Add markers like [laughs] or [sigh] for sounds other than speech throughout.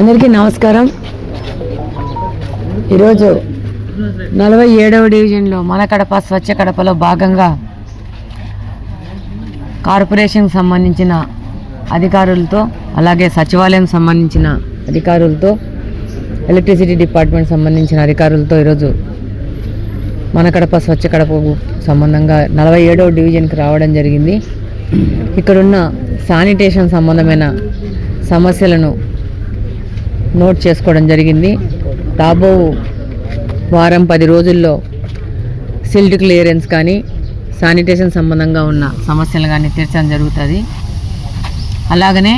అందరికీ నమస్కారం. ఈరోజు నలభై ఏడవ డివిజన్లో మన కడప స్వచ్ఛ కడపలో భాగంగా కార్పొరేషన్ సంబంధించిన అధికారులతో అలాగే సచివాలయం సంబంధించిన అధికారులతో ఎలక్ట్రిసిటీ డిపార్ట్మెంట్ సంబంధించిన అధికారులతో ఈరోజు మన కడప స్వచ్ఛ కడపకు సంబంధంగా నలభై ఏడవ డివిజన్కి రావడం జరిగింది. ఇక్కడున్న శానిటేషన్ సంబంధమైన సమస్యలను నోట్ చేసుకోవడం జరిగింది. రాబో వారం పది రోజుల్లో సిల్ట్ క్లియరెన్స్ కానీ శానిటేషన్ సంబంధంగా ఉన్న సమస్యలు కానీ తీర్చడం జరుగుతుంది. అలాగనే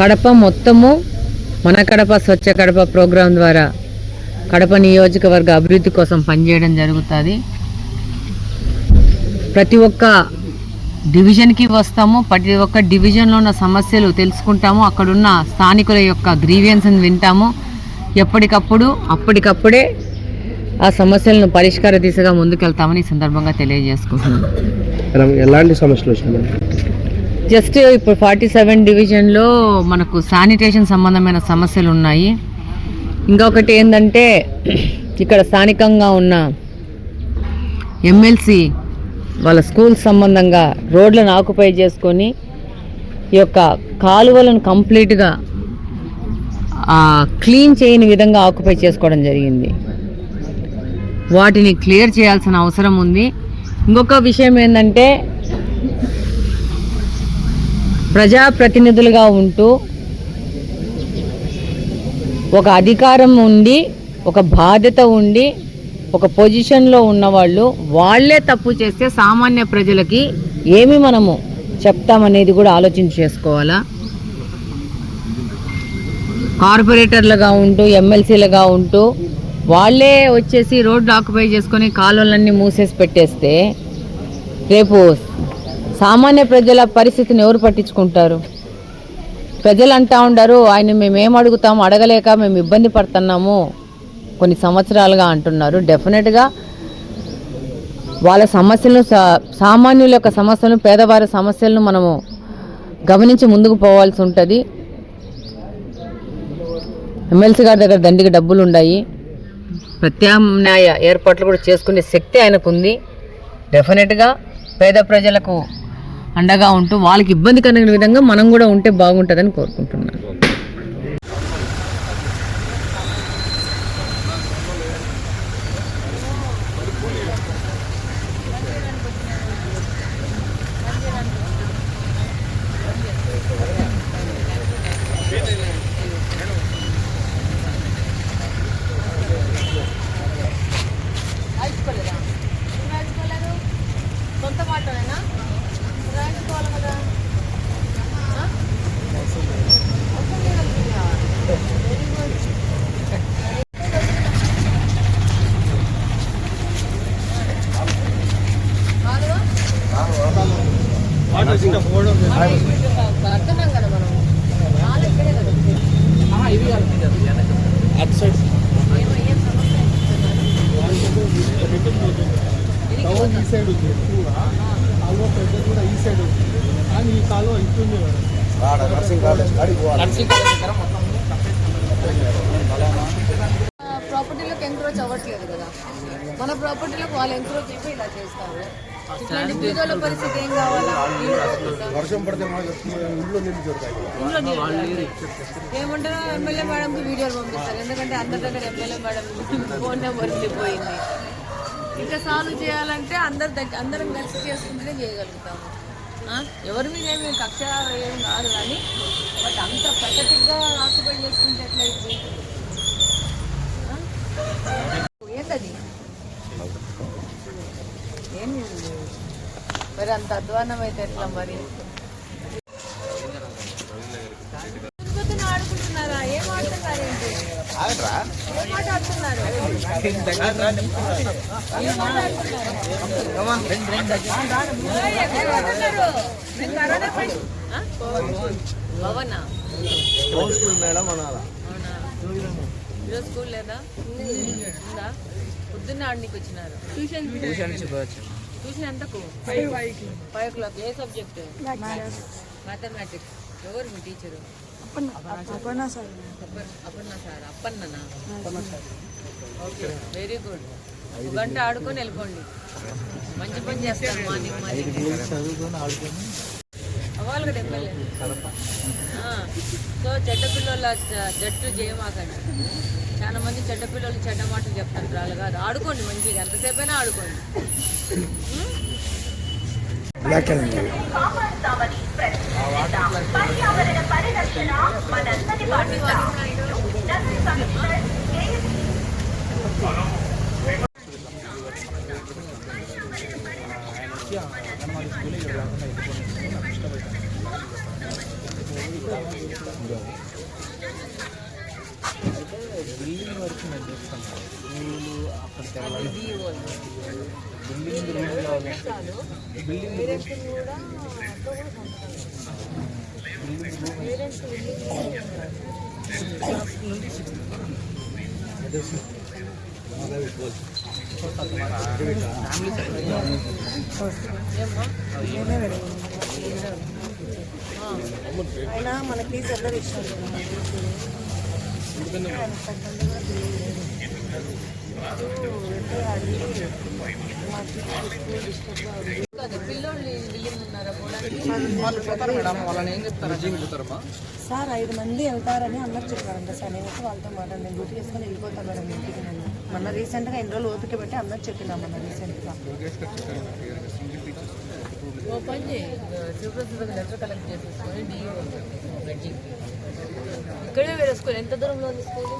కడప మొత్తము మన కడప స్వచ్ఛ కడప ప్రోగ్రాం ద్వారా కడప నియోజకవర్గ అభివృద్ధి కోసం పనిచేయడం జరుగుతుంది. ప్రతి ఒక్క డివిజన్కి వస్తాము. ప్రతి ఒక్క డివిజన్లో ఉన్న సమస్యలు తెలుసుకుంటాము. అక్కడున్న స్థానికుల యొక్క గ్రీవియన్స్ని వింటాము. ఎప్పటికప్పుడు అప్పటికప్పుడే ఆ సమస్యలను పరిష్కార దిశగా ముందుకెళ్తామని ఈ సందర్భంగా తెలియజేసుకుంటున్నాను. మేడం ఎలాంటి సమస్యలు జస్ట్ ఇప్పుడు ఫార్టీ సెవెన్ డివిజన్లో మనకు శానిటేషన్ సంబంధమైన సమస్యలు ఉన్నాయి. ఇంకొకటి ఏంటంటే ఇక్కడ స్థానికంగా ఉన్న ఎమ్మెల్సీ వాళ్ళ స్కూల్ సంబంధంగా రోడ్లను ఆక్యుపై చేసుకొని ఈ యొక్క కాలువలను కంప్లీట్గా క్లీన్ చేయని విధంగా ఆక్యుపై చేసుకోవడం జరిగింది. వాటిని క్లియర్ చేయాల్సిన అవసరం ఉంది. ఇంకొక విషయం ఏంటంటే ప్రజాప్రతినిధులుగా ఉంటూ ఒక అధికారం ఉండి ఒక బాధ్యత ఉండి ఒక పొజిషన్లో ఉన్నవాళ్ళు వాళ్ళే తప్పు చేస్తే సామాన్య ప్రజలకి ఏమి మనము చెప్తామనేది కూడా ఆలోచన చేసుకోవాలా? కార్పొరేటర్లుగా ఉంటూ ఎమ్మెల్సీలుగా ఉంటూ వాళ్ళే వచ్చేసి రోడ్డు ఆక్యుపై చేసుకొని కాలువలన్నీ మూసేసి పెట్టేస్తే రేపు సామాన్య ప్రజల పరిస్థితిని ఎవరు పట్టించుకుంటారు? ప్రజలు అంటా ఉండారు ఆయన మేము అడుగుతాము అడగలేక మేము ఇబ్బంది పడుతున్నాము. కొన్ని సంవత్సరాలుగా అంటున్నారు. డెఫినెట్గా వాళ్ళ సమస్యలను సా- సామాన్యుల యొక్క సమస్యలను పేదవారి సమస్యలను మనము గమనించి ముందుకు పోవాల్సి ఉంటుంది. ఎమ్మెల్సీ గారి దగ్గర దండిగా డబ్బులు ఉన్నాయి ప్రత్యామ్నాయ ఏర్పాట్లు కూడా చేసుకునే శక్తి ఆయనకు ఉంది డెఫినెట్గా పేద ప్రజలకు అండగా ఉంటూ వాళ్ళకి ఇబ్బంది కలిగిన విధంగా మనం కూడా ఉంటే బాగుంటుందని కోరుకుంటున్నాను. ఈ సైడ్ ఉంది కూడా కాలువ పెద్దది కూడా ఈ సైడ్ ఉంది కానీ ఈ కాలువ ఇస్తుంది నర్సింగ్ కాలేజ్ ప్రాపర్టీలోకి ఎంక్రోచ్ అవ్వట్లేదు కదా. మన ప్రాపర్టీలోకి వాళ్ళు ఎంక్రోచ్ చెప్పి ఇలా చేస్తారు. ఇట్లాంటి బీదోళ్ళ పరిస్థితి ఏం కావాలా? నీళ్ళు పోకుండా. వర్షం పడితే నీళ్ళు ఇంట్లో నీళ్ళు? ఏమంటారో ఎమ్మెల్యే మేడంకి వీడియోలు పంపిస్తారు. ఎందుకంటే అందరి దగ్గర ఎమ్మెల్యే మేడం ఫోన్ నెంబర్ ఉండిపోయింది. ఇంకా సాల్వ్ చేయాలంటే అందరి దగ్గర అందరం కలిసి చేసుకుంటేనే చేయగలుగుతాము? ఎవరి మీద ఏమి కక్ష ఏం కాదు కానీ బట్ అంత ప్రకటిగా ఆక్యుపై చేసుకుంటే ఎట్లయితే? ఏంటది ఏం ఇది? మరి అంత అధ్వానం అయితే ఎట్లా మరి? మేడం అనాలా. ఈరోజు స్కూల్ లేదా? ఉందా? పొద్దున్న ఆడనీకి వచ్చినారు. ట్యూషన్ ట్యూషన్ ఎంతకు ఫైవ్ ఫైవ్ ఓ క్లాక్ ఏ సబ్జెక్ట్ మ్యాథమెటిక్స్ ఎవరు మీ teacher Aparna sir. Appanna sir. అప్పన్ననా? Okay. Very good ఒక గంట ఆడుకొని వెళ్ళిపోండి. మంచి పని చేస్తారు మార్నింగ్ మార్నింగ్. కదా ఎమ్మెల్యే సో చెడ్డ పిల్లల జట్టు చేయమాకండి చాలా మంది చెడ్డ పిల్లలు చెడ్డ మాటలు చెప్తారు రాళ్ళు కాదు. ఆడుకోండి మంచిగా. ఎంతసేపైనా ఆడుకోండి. బిల్డింగ్ వరకు నేను చేస్తాను స్కూలు అక్కడికి బిల్డింగ్ రూమ్ అయినా మనకి చెడ్డ విషయం సార్ ఐదు మంది వెళ్తారని అందరు చెప్పారంట. సార్ నేను వచ్చి వాళ్ళతో మాట్లాడి నేను డ్యూటీ చేసుకుని వెళ్ళిపోతాను మేడం ఇంటికి నేను. మొన్న రీసెంట్గా ఎన్ని రోజులు ఓపిక పెట్టి అన్నకు చెప్పినా మొన్న రీసెంట్గా. ఓ పని చేయి శివప్రసాద్ లెటర్ కలెక్ట్ చేసేసుకొని డిఓ బెడ్జింగ్ ఇక్కడే వేరే స్కూల్ ఎంత దూరంలో ఉంది స్కూల్?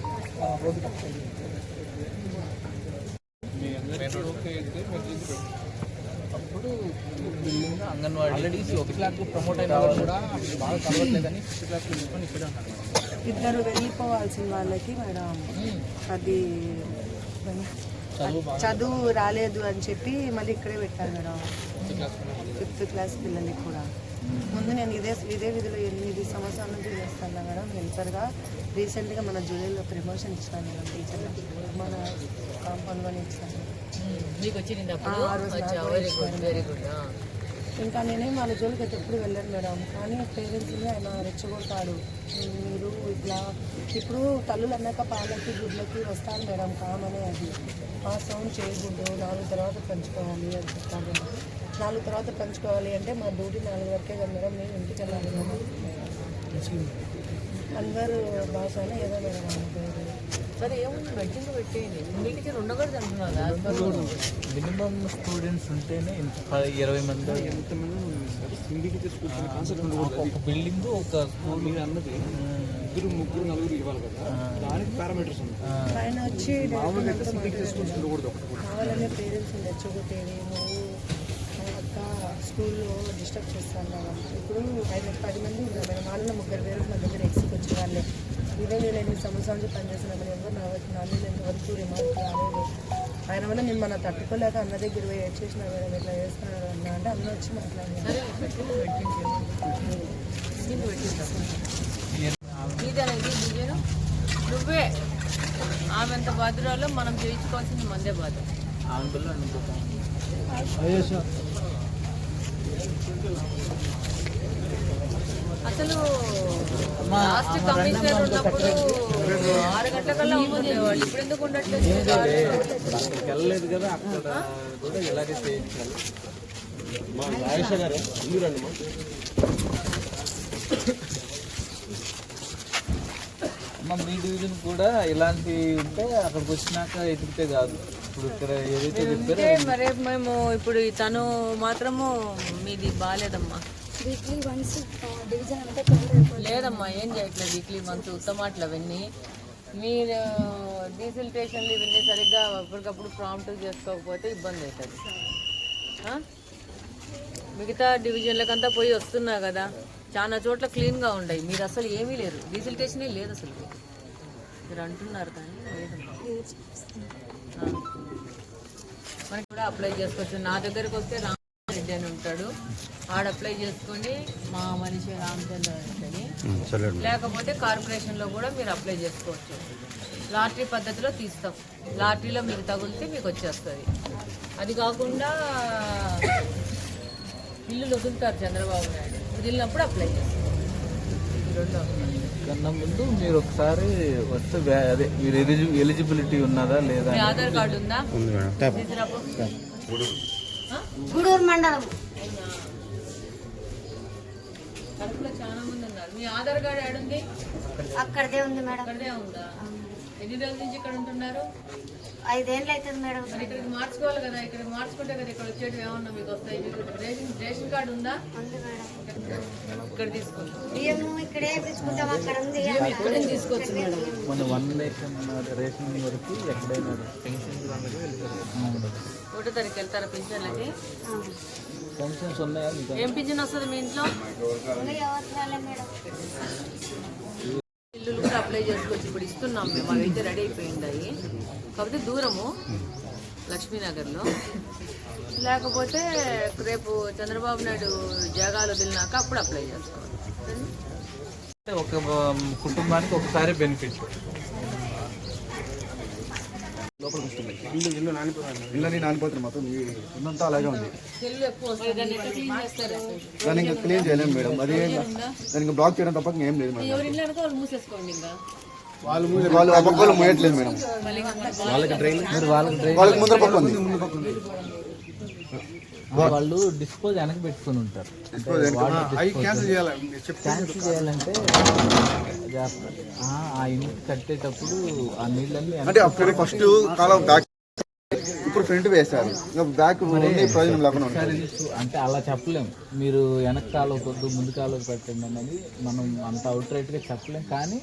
అప్పుడు అంగన్వాడీ ఒక క్లాస్ ప్రమోట్ అయిన వాళ్ళు కూడా బాగా కలవట్లేదని ఫిఫ్త్ క్లాస్ తీసుకొని ఇక్కడే ఇద్దరు వెళ్ళిపోవాల్సిన వాళ్ళకి మేడం అది చదువు రాలేదు అని చెప్పి మళ్ళీ ఇక్కడే పెట్టారు మేడం. ఫిఫ్త్ క్లాస్ పిల్లలకి కూడా. ముందు నేను ఇదే ఇదే విధిలో ఎనిమిది సంవత్సరాల నుంచి చేస్తాను మేడం. హెల్పర్గా రీసెంట్గా మన జూలైలో ప్రమోషన్ ఇచ్చాను మేడం టీచర్లకి మన కాంపౌండ్లోనే ఇచ్చాను మీకు వచ్చింది వెరీ గుడ్ ఇంకా నేనేం వాళ్ళ జోలికి అయితే ఎప్పుడు వెళ్ళను మేడం. కానీ పేరెంట్స్ని ఆయన రెచ్చగొడతాడు. మీరు ఇట్లా ఇప్పుడు తల్లులు అన్నాక పాలకి గుడ్లకి వస్తారు మేడం. కామనే అది. ఆ సౌండ్ చేయకూడదు. నాలుగు తర్వాత పెంచుకోవాలి అని చెప్తాను నాలుగు తర్వాత పెంచుకోవాలి అంటే మా డ్యూటీ నాలుగు వరకే కదా మేడం మేము ఇంటికి వెళ్ళాలి కదా. అందరు భాషనే ఏదో మేడం పేరు సరే ఏముంది? పెట్టేయండి. ఉండకూడదు అంటున్నారు మినిమం స్టూడెంట్స్ ఉంటేనే ఇరవై మంది ఒక బిల్డింగ్ ఒక స్కూల్. అన్నది ఇద్దరు ముగ్గురు నలుగురు ఇవ్వాలి కదా. దానికి పారామీటర్స్ ఉన్నాయి. ఆయన వచ్చి మాట్లాడాడు. ఉండకూడదు ఒకటి కూడా కావాలనే పేరెంట్స్ నువ్వు అక్క స్కూల్లో డిస్టర్బ్ చేస్తాను మేడం. ఇప్పుడు ఆయన పది మంది ఉన్నారు మేడం. వాళ్ళలో ముగ్గురు పేరు మన దగ్గర ఎక్స్కి వచ్చే వాళ్ళే. ఇదే నేను ఎనిమిది సంవత్సరాల నుంచి పనిచేస్తున్నా మరి ఎవరు నా వచ్చి నా మీద ఎంతవరకు రిమార్క్ రాలేదు. ఆయన వల్ల నేను మన తట్టుకోలేక అన్న దగ్గర పోయి చేసిన మేడం ఇట్లా చేస్తున్నాడు అన్న అంటే అన్న వచ్చి డిజైన్ నువ్వే ఆమె ఎంత బాధ్యురాలో మనం చేయించుకోవాల్సింది మందే బాధ. ఆంధ్రలో అనుకుంటాం అసలు లాస్ట్ కమిషనర్ ఉన్నప్పుడు ఆరు గంటలకల్లా ఉండేవాళ్ళు ఇప్పుడు ఎందుకు ఉండట్లేదు? ఇప్పుడు అక్కడికి వెళ్ళలేదు కదా అక్కడ కూడా ఇలాగే చేయించాలి. మా ఆయుష గారు అందరూ రండి మా డివిజన్ కూడా ఇలాంటివి ఉంటే అక్కడికి వచ్చినాక ఎదిగితే కాదు. ఇప్పుడు ఇక్కడ ఏదైతే చెప్పారో ఉంటే మరి మేము ఇప్పుడు తను మాత్రము మీది బాగాలేదమ్మా వీక్లీ వన్స్ డివిజన్ అంటే లేదమ్మా ఏం చేయట్లేదు వీక్లీ మంత్ ఉత్తమాటలు అవన్నీ. మీరు డీజిల్ స్టేషన్లు ఇవన్నీ సరిగ్గా ఎప్పటికప్పుడు ప్రాంప్ట్ చేసుకోకపోతే ఇబ్బంది అవుతుంది? మిగతా డివిజన్లకంతా పోయి వస్తున్నా కదా. చాలా చోట్ల క్లీన్గా ఉన్నాయి మీరు అసలు ఏమీ లేరు. డీజిల్ స్టేషనే లేదు అసలు. మీరు అంటున్నారు కానీ ఆ. మనకి కూడా అప్లై చేసుకోవచ్చు. నా దగ్గరకు వస్తే రామరెడ్డి అని ఉంటాడు. ఆడ అప్లై చేసుకొని మా మనిషి రామచంద్ర రెడ్డి అని లేకపోతే కార్పొరేషన్లో కూడా మీరు అప్లై చేసుకోవచ్చు. లాటరీ పద్ధతిలో తీస్తాం. లాటరీలో మీకు తగిలితే మీకు వచ్చేస్తుంది. అది కాకుండా ఇల్లులు వదులుతారు చంద్రబాబు నాయుడు. కుదిరినప్పుడు అప్లై చేస్తాం ఈ రెండు కన్నా ముందు మీరు ఒకసారి వస్తే వ్యా- అదే మీరు ఎలిజి- ఎలిజిబిలిటీ ఉన్నదా లేదా మీ ఆధార్ కార్డు ఉందా? తీసుకురాపో. ఆ? గూడూరు మండలం. కడుపులో చాలా మంది ఉన్నారు. మీ ఆధార్ కార్డు ఏడుంది అక్కడదే ఉంది మేడం. అక్కడే ఉందా? ఎన్ని రోజుల నుంచి ఇక్కడ ఉంటున్నారు? ఐదేళ్ళు అవుతుంది మేడం. మరి ఇక్కడికి మార్చుకోవాలి కదా ఇక్కడికి మార్చుకుంటే కదా ఇక్కడ వచ్చేటివి ఏమన్నా మీకు వస్తాయి? మీకు రేషన్ రేషన్ కార్డు ఉందా? ఉంది మేడం. ఇక్కడ తీసుకుంటాం బియ్యం ఇక్కడే తెచ్చుకుంటాం అక్కడ ఉంది ఇక్కడ నుంచి తీసుకోవచ్చు మేడం. మన వన్ రేషన్ రేషన్ వరకు ఎక్కడైనా ఒకటో తారీఖు వెళ్తారా పెన్షన్స్ ఉన్నాయా ఏం పింఛన్ వస్తుంది మీ ఇంట్లో? మేడం. అప్లై చేసుకోవచ్చు. ఇప్పుడు ఇస్తున్నాం మేము. అవైతే అయితే రెడీ అయిపోయింది అవి. కాకపోతే దూరము లక్ష్మీనగర్లో. లేకపోతే రేపు చంద్రబాబు నాయుడు జాగాలు వదిలినాక అప్పుడు అప్లై చేసుకోవాలి. ఒక కుటుంబానికి ఒకసారి బెనిఫిట్ ఇళ్ళని నానిపోతుంది. మొత్తం. ఇల్లంతా అలాగే ఉంది. దాన్ని ఇంకా క్లీన్ చేయలేము మేడం. అది ఇంకా బ్లాక్ చేయడం తప్ప ఏం లేదు మేడం. వాళ్ళు మోయట్లేదు మేడం. వాళ్ళకి డ్రైన్ మీరు వాళ్ళకి డ్రైన్ వాళ్ళకి ముందర పక్క ఉంది. వాళ్ళు డిస్పోజ్ వెనక్కి పెట్టుకొని ఉంటారు. క్యాన్సిల్ చేయాలి. చెప్తే క్యాన్సిల్ చేయాలంటే. ఆ, ఆ ఇంటి కట్టేటప్పుడు ఆ నీళ్ళన్నీ అంటే అప్పుడు ఫస్ట్ కాలం బ్యాక్ ఇప్పుడు ఫ్రంట్ వేశారు. బ్యాక్ ఉంది ప్రయోజనం లేకుండా అంటే అలా చెప్పలేం. మీరు వెనక కాలువ కొద్దు ముందు కాలువ పెట్టండి అన్నది మనం అంత అవుట్ రైట్గా చెప్పలేం. కానీ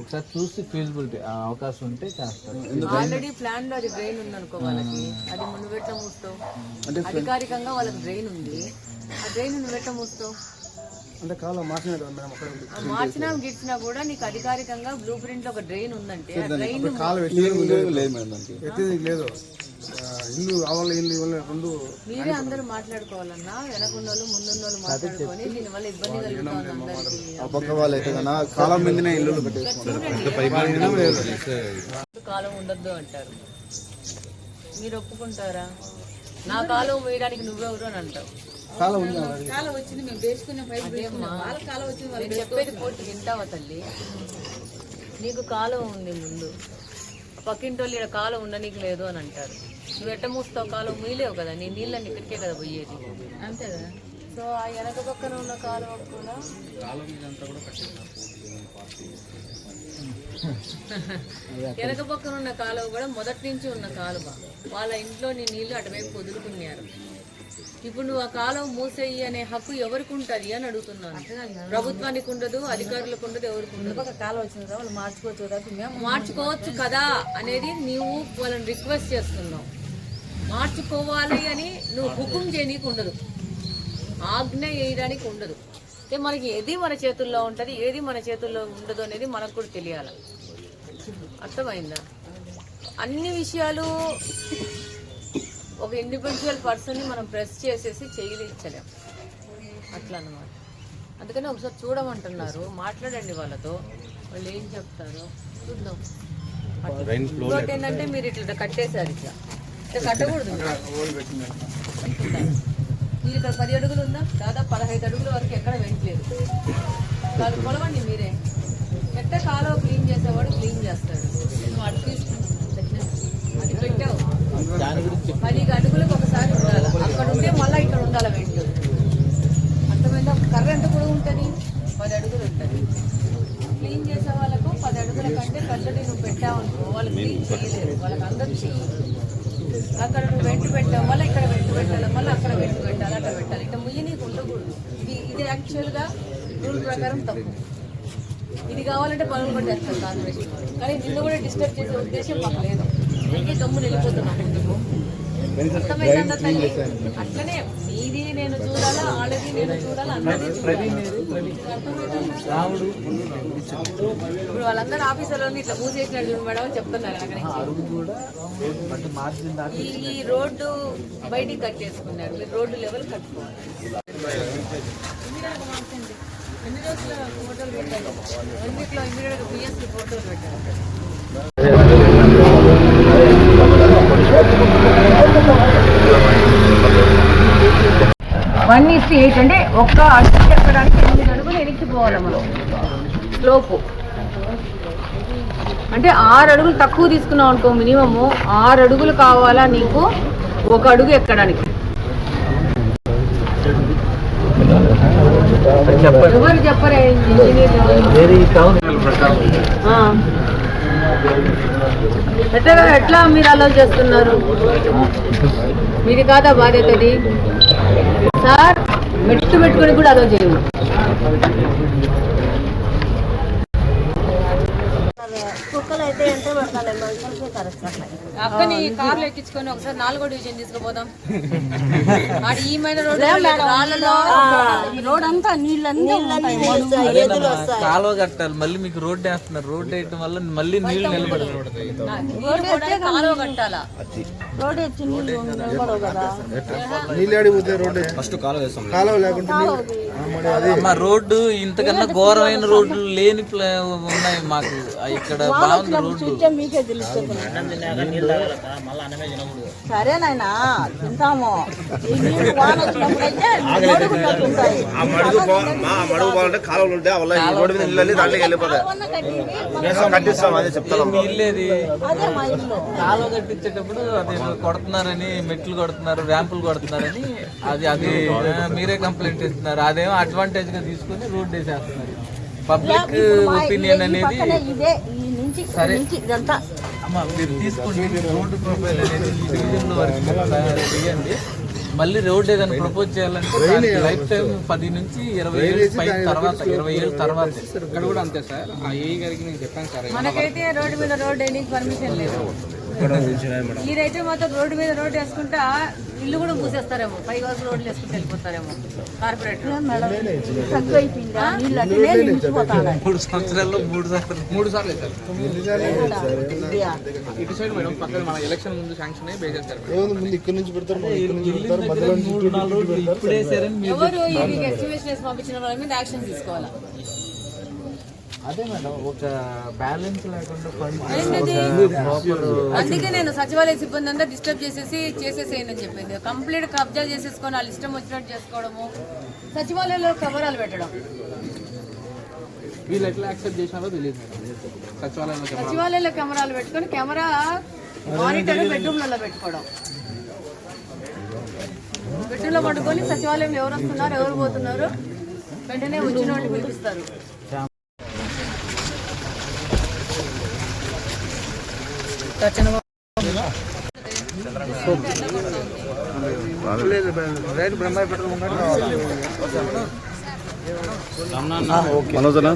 ఒకసారి చూసి ఫీజిబిలిటీ అవకాశం ఉంటే చేస్తారు. ఆల్రెడీ ప్లాన్లో అది డ్రైన్ ఉంది అనుకో వాళ్ళకి అది నువ్వు ఎట్లా మూస్తావు అధికారికంగా వాళ్ళకి డ్రైన్ ఉంది. ఆ డ్రైన్ నువ్వు ఎట్లా మూస్తావు? అంటే కాలం మార్చినా కదా మేడం అక్కడ ఉంది. ఆ మార్చినా గిడ్చినా కూడా నీకు అధికారికంగా బ్లూ ప్రింట్లో ఒక డ్రైన్ ఉందంటే ఆ డ్రైన్ కాలం క్లీనింగ్ లేదు. మేడం దానికి. ఎత్తేది లేదు. ఆ, ఇల్లు ఇల్లు ఇవ్వాలి రెండు మీరే అందరూ మాట్లాడుకోవాలన్నా వెనకున్న వాళ్ళు ముందున్న వాళ్ళు మాట్లాడుకొని దీనివల్ల ఇబ్బంది కలుగుతుంది కాలం మీదనే ఇల్లు కాలం ఉండొద్దు అంటారు. మీరు ఒప్పుకుంటారా? నా కాలం వేయడానికి నువ్వెవరు అని అంటావు. అదేమ్మా. నేను చెప్పేది పూర్తి వింటావా తల్లి? నీకు కాలం ఉంది ముందు. పక్కింటి వాళ్ళు ఈడ కాలం ఉండనీకి లేదు అని అంటారు. నువ్వు ఎట్ట మూస్తావు? కాలం మీలేవు కదా నీ నీళ్ళని ఇక్కడికే కదా పోయేది. అంతే కదా. సో ఆ వెనక పక్కన ఉన్న కాలువ కూడా వెనక పక్కన ఉన్న కాలువ కూడా మొదటి నుంచి ఉన్న కాలువ. వాళ్ళ ఇంట్లో నీ నీళ్ళు అటువైపు వదులుకున్నారు. ఇప్పుడు నువ్వు ఆ కాలం మూసేయి అనే హక్కు ఎవరికి ఉంటుంది అని అడుగుతున్నాను. ప్రభుత్వానికి ఉండదు అధికారులకు ఉండదు ఎవరికి ఉండదు. ఒక కాలం వచ్చిన వాళ్ళు మార్చుకోవచ్చు మార్చుకోవచ్చు కదా అనేది నువ్వు వాళ్ళని రిక్వెస్ట్ చేస్తున్నావు. మార్చుకోవాలి అని నువ్వు హుకుం చేయనీకి ఉండదు. ఆజ్ఞ వేయడానికి ఉండదు. అంటే మనకి ఏది మన చేతుల్లో ఉంటుంది ఏది మన చేతుల్లో ఉండదు అనేది మనకు కూడా తెలియాలి. అర్థమైందా? అన్ని విషయాలు ఒక ఇండివిజువల్ పర్సన్ని మనం ప్రెస్ చేసేసి చేయలిచ్చలేం అట్లా అన్నమాట అందుకని ఒకసారి చూడమంటున్నారు. మాట్లాడండి వాళ్ళతో. వాళ్ళు ఏం చెప్తారో చూద్దాం. ఇంకోటి ఏంటంటే మీరు ఇట్లా కట్టేశారు ఇట్లా. ఇట్లా కట్టకూడదు. మీరు ఇక్కడ పది అడుగులు ఉందా? దాదాపు పదహైదు అడుగుల వరకు ఎక్కడ వెంటలేదు. కాదు కొలవండి మీరే. ఎట్ట కాలువ క్లీన్ చేసేవాడు క్లీన్ చేస్తాడు. నువ్వు అటు అది పెట్టావు. పది అడుగులకు ఒకసారి ఉండాలి. అక్కడ ఉంటే మళ్ళీ ఇక్కడ ఉండాలి వెంటు. అర్థమైందా? కర్రెంట్ ఎంత ఉంటుంది? పది అడుగులు ఉంటుంది. క్లీన్ చేసే వాళ్ళకు పది అడుగుల కంటే పెద్దది నువ్వు పెట్టావనుకో వాళ్ళు క్లీన్ చేయలేరు. వాళ్ళకి అందరూ అక్కడ నువ్వు వెంటు పెట్టావు మళ్ళీ ఇక్కడ వెంటు పెట్టాలి మళ్ళీ అక్కడ వెంటు పెట్టాలి అట్లా పెట్టాలి ఇట్లా ముయ్యి నీకు ఉండకూడదు ఇది ఇది యాక్చువల్గా రూల్ ప్రకారం తప్పు. ఇది కావాలంటే పనులు కూడా చేస్తారు కార్పొరేషన్. కానీ నిన్ను కూడా డిస్టర్బ్ చేసే ఉద్దేశం మాకు లేదు. అందుకే గమ్మున వెళ్ళిపోతున్నాం అట్లనే నీది నేను చూడాలా వాళ్ళది నేను చూడాలా ఇప్పుడు వాళ్ళందరూ ఆఫీసర్లని ఇట్లా మూసేసినట్టు చూడు మేడం అని చెప్తున్నారు ఈ రోడ్డు బయటికి కట్టేసుకున్నారు. మీరు రోడ్డు లెవెల్ కట్టుకోవాలి. వన్ ఇస్ ఎయిట్ అంటే ఒక్క అడుగు ఎక్కడానికి ఎనిమిది అడుగులు ఎనిక్కిపోవాలి మనం. స్లోపు అంటే ఆరు అడుగులు తక్కువ తీసుకున్నాం అనుకో మినిమము ఆరు అడుగులు కావాలా నీకు? ఒక అడుగు ఎక్కడానికి ఎవరు చెప్పరే ఇంజనీర్ ఆ. ఎట్లా ఎట్లా మీరు అలో చేస్తున్నారు? మీది కాదా బాధ్యతది సార్ మెట్టు పెట్టుకొని కూడా అలో చేయము అక్కని కార్లు ఎక్కించుకొని ఒకసారి నాలుగో డివిజన్ తీసుకుపోదాం. [laughs] ఆడు ఈ మైన రోడ్డు రాళ్ళలో ఈ రోడ్ అంతా నీళ్ళన్నీ కాలువ కట్టాలి మళ్ళీ మీకు రోడ్డు వేస్తున్నారు. రోడ్డు వేయటం వల్ల మళ్ళీ నీళ్ళు నిలబడదు నీళ్ళు కూడా కాలువ కట్టాలా? రోడ్ వచ్చి నీళ్ళు నిలబడవు కదా. నీళ్ళు ఆడిపోతే రోడ్డు ఫస్ట్ కాలువ వేస్తాం. కాలువ మా రోడ్డు ఇంతకన్నా ఘోరమైన రోడ్లు లేని ప్లే- ఉన్నాయి మాకు. ఇక్కడ బాగుంది చూస్తే మీకే తెలుస్తుంది. సరే నాయనా తింటాము. వాన వచ్చినప్పుడైతే ఉంటాయి. అదే చెప్తాను మీ ఇల్లేది అదే మా ఇల్లు. కాలువ కట్టించేటప్పుడు అది కొడుతున్నారని మెట్లు కొడుతున్నారు ర్యాంపులు కొడుతున్నారని అది అది మీరే కంప్లైంట్ ఇస్తున్నారు అదేమో అడ్వాంటేజ్గా తీసుకొని రోడ్ వేసేస్తున్నారు. పబ్లిక్ ఒపీనియన్ అనేది ఇదే నుంచి. నుంచి ఇదంతా. అమ్మ మీరు తీసుకోండి. రోడ్డు ప్రొఫైల్ అనేది వరకు వేయండి మళ్ళీ రోడ్ ఏదైనా ప్రపోజ్ చేయాలంటే లైఫ్ టైం పది నుంచి ఇరవై ఏళ్ళ పై తర్వాత ఇరవై ఏళ్ళ తర్వాత. ఇక్కడ కూడా అంతే సార్. ఆ ఏ గారికి నేను చెప్పాను సార్ మనకైతే రోడ్డు మీద రోడ్ వేయడానికి పర్మిషన్ లేదు. మీరైతే మాత్రం రోడ్డు మీద రోడ్ వేసుకుంటా ఇల్లు కూడా మూసేస్తారేమో. పై వరకు రోడ్లు వేసుకుంటూ వెళ్ళిపోతారేమో. నిలిచిపోతాయి మూడు? సంవత్సరాల్లో మూడు సార్లు. మూడు సార్లు సార్ ఇటు సైడ్ మేడం పక్కన మన ఎలక్షన్ ముందు శాంక్షన్ అయ్యి ముందు ఇక్కడ నుంచి పెడతారు ఇక్కడ పెడతారు మధ్యలో ఎవరు పంపించిన వాళ్ళ మీద యాక్షన్ తీసుకోవాలా? అదే మేడం ఒక బ్యాలెన్స్ లేకుండా ఏంటది? ప్రాపర్ అందుకే నేను సచివాలయ సిబ్బంది అంతా డిస్టర్బ్ చేసేసి చేసేసేయని అని చెప్పింది. కంప్లీట్ కబ్జా చేసేసుకొని వాళ్ళు ఇష్టం వచ్చినట్టు చేసుకోవడము సచివాలయంలో కవరాలు పెట్టడం. వీళ్ళు ఎట్లా యాక్సెప్ట్ చేసినారో తెలియదు మేడం. సచివాలయంలో కెమెరాలు. పెట్టుకొని కెమెరా మానిటర్ బెడ్రూమ్లలో పెట్టుకోవడం. బెడ్రూమ్లో పట్టుకొని సచివాలయంలో ఎవరు వస్తున్నారు ఎవరు పోతున్నారు వెంటనే వచ్చిన వాళ్ళు పిలిపిస్తారు మనోజనా